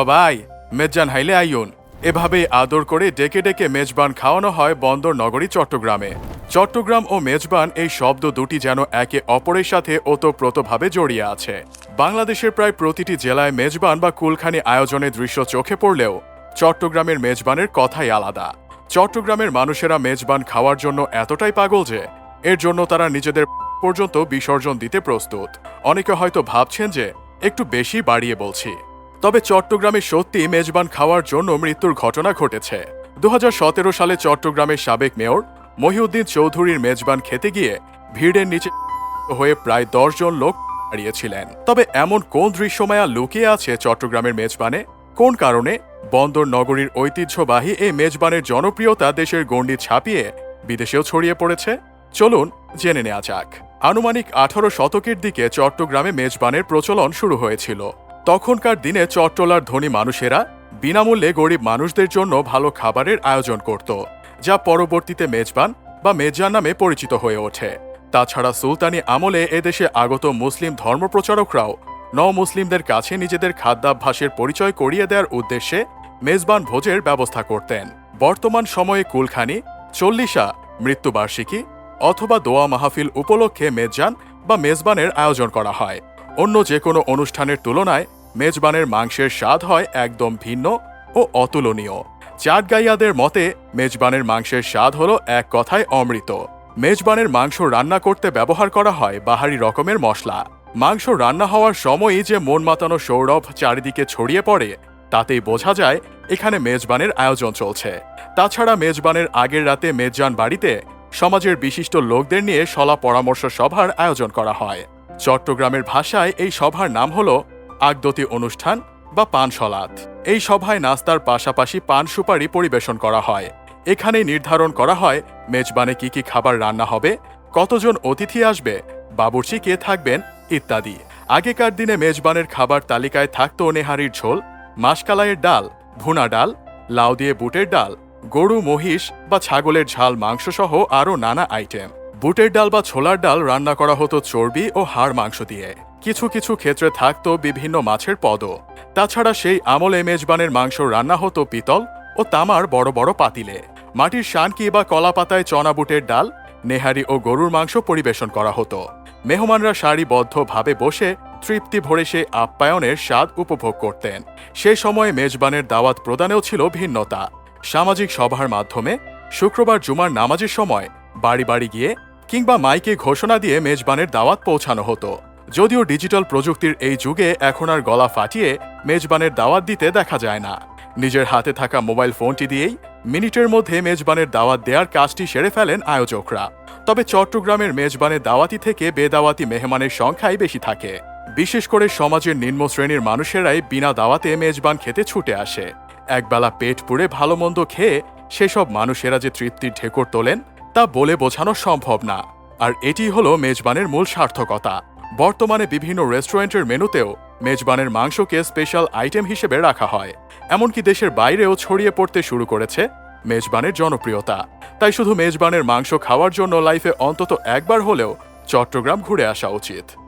ও ভাই মেজবান হাইলে আইয়ুন। এভাবেই আদর করে ডেকে ডেকে মেজবান খাওয়ানো হয় বন্দর নগরী চট্টগ্রামে। চট্টগ্রাম ও মেজবান এই শব্দ দুটি যেন একে অপরের সাথে ওতপ্রোতভাবে জড়িয়ে আছে। বাংলাদেশের প্রায় প্রতিটি জেলায় মেজবান বা কুলখানি আয়োজনের দৃশ্য চোখে পড়লেও চট্টগ্রামের মেজবানের কথাই আলাদা। চট্টগ্রামের মানুষেরা মেজবান খাওয়ার জন্য এতটাই পাগল যে, এর জন্য তারা নিজেদের পর্যন্ত বিসর্জন দিতে প্রস্তুত। অনেকে হয়তো ভাবছেন যে, একটু বেশি বাড়িয়ে বলছি। তবে চট্টগ্রামে সত্যি মেজবান খাওয়ার জন্য মৃত্যুর ঘটনা ঘটেছে। দু হাজার সতেরো সালে চট্টগ্রামের সাবেক মেয়র মহিউদ্দিন চৌধুরীর মেজবান খেতে গিয়ে ভিড়ের নিচে হয়ে প্রায় দশজন লোক দাঁড়িয়েছিলেন। তবে এমন কোন দৃশ্যমায়া লুকিয়ে আছে চট্টগ্রামের মেজবানে? কোন কারণে? বন্দর নগরীর ঐতিহ্যবাহী এই মেজবানের জনপ্রিয়তা দেশের গণ্ডি ছাপিয়ে বিদেশেও ছড়িয়ে পড়েছে? চলুন জেনে নেওয়া যাক। আনুমানিক আঠারো শতকের দিকে চট্টগ্রামে মেজবানের প্রচলন শুরু হয়েছিল। তখনকার দিনে চট্টলার ধনী মানুষেরা বিনামূল্যে গরিব মানুষদের জন্য ভালো খাবারের আয়োজন করত, যা পরবর্তীতে মেজবান বা মেজবান নামে পরিচিত হয়ে ওঠে। তাছাড়া সুলতানি আমলে এদেশে আগত মুসলিম ধর্মপ্রচারকরাও ন মুসলিমদের কাছে নিজেদের খাদ্যাভ্যাসের পরিচয় করিয়ে দেওয়ার উদ্দেশ্যে মেজবান ভোজের ব্যবস্থা করতেন। বর্তমান সময়ে কুলখানি, চল্লিশা, মৃত্যুবার্ষিকী অথবা দোয়া মাহফিল উপলক্ষে মেজবান বা মেজবানের আয়োজন করা হয়। অন্য যে কোনো অনুষ্ঠানের তুলনায় মেজবানের মাংসের স্বাদ হয় একদম ভিন্ন ও অতুলনীয়। চাটগাইয়াদের মতে, মেজবানের মাংসের স্বাদ হলো এক কথায় অমৃত। মেজবানের মাংস রান্না করতে ব্যবহার করা হয় বাহারি রকমের মশলা। মাংস রান্না হওয়ার সময়ই যে মন মাতানো সৌরভ চারিদিকে ছড়িয়ে পড়ে, তাতেই বোঝা যায় এখানে মেজবানের আয়োজন চলছে। তাছাড়া মেজবানের আগের রাতে মেজবান বাড়িতে সমাজের বিশিষ্ট লোকদের নিয়ে সলা পরামর্শ সভার আয়োজন করা হয়। চট্টগ্রামের ভাষায় এই সভার নাম হল আগদতি অনুষ্ঠান বা পান সলাত এই সভায় নাস্তার পাশাপাশি পান সুপারি পরিবেশন করা হয়। এখানেই নির্ধারণ করা হয়, মেজবানে কি কি খাবার রান্না হবে, কতজন অতিথি আসবে, বাবুর্চি কে থাকবেন, ইত্যাদি। আগেকার দিনে মেজবানের খাবার তালিকায় থাকত নেহারির ঝোল, মাসকালাইয়ের ডাল, ভুনা ডাল, লাউ দিয়ে বুটের ডাল, গরু, মহিষ বা ছাগলের ঝাল মাংস সহ আরও নানা আইটেম। বুটের ডাল বা ছোলার ডাল রান্না করা হতো চর্বি ও হাড় মাংস দিয়ে। কিছু কিছু ক্ষেত্রে থাকতো বিভিন্ন মাছের পদও। তাছাড়া সেই আমলে মেজবানের মাংস রান্না হতো পিতল ও তামার বড় বড় পাতিলে। মাটির শানকি বা কলা পাতায় চনা বুটের ডাল, নেহারি ও গরুর মাংস পরিবেশন করা হতো। মেহমানরা সারিবদ্ধভাবে বসে তৃপ্তি ভরে সে আপ্যায়নের স্বাদ উপভোগ করতেন। সে সময়ে মেজবানের দাওয়াত প্রদানেও ছিল ভিন্নতা। সামাজিক সভার মাধ্যমে শুক্রবার জুমার নামাজের সময় বাড়ি বাড়ি গিয়ে কিংবা মাইকে ঘোষণা দিয়ে মেজবানের দাওয়াত পৌঁছানো হতো। যদিও ডিজিটাল প্রযুক্তির এই যুগে এখন আর গলা ফাটিয়ে মেজবানের দাওয়াত দিতে দেখা যায় না। নিজের হাতে থাকা মোবাইল ফোনটি দিয়েই মিনিটের মধ্যে মেজবানের দাওয়াত দেওয়ার কাজটি সেরে ফেলেন আয়োজকরা। তবে চট্টগ্রামের মেজবানের দাওয়াতি থেকে বেদাওয়াতি মেহমানের সংখ্যাই বেশি থাকে। বিশেষ করে সমাজের নিম্ন শ্রেণির মানুষেরাই বিনা দাওয়াতে মেজবান খেতে ছুটে আসে। একবেলা পেট পুড়ে ভালো মন্দ খেয়ে সেসব মানুষেরা যে তৃপ্তির ঢেকর তোলেন তা বলে বোঝানো সম্ভব না। আর এটি হলো মেজবানের মূল সার্থকতা। বর্তমানে বিভিন্ন রেস্টুরেন্টের মেনুতেও মেজবানের মাংসকে স্পেশাল আইটেম হিসেবে রাখা হয়। এমনকি দেশের বাইরেও ছড়িয়ে পড়তে শুরু করেছে মেজবানের জনপ্রিয়তা। তাই শুধু মেজবানের মাংস খাওয়ার জন্য লাইফে অন্তত একবার হলেও চট্টগ্রাম ঘুরে আসা উচিত।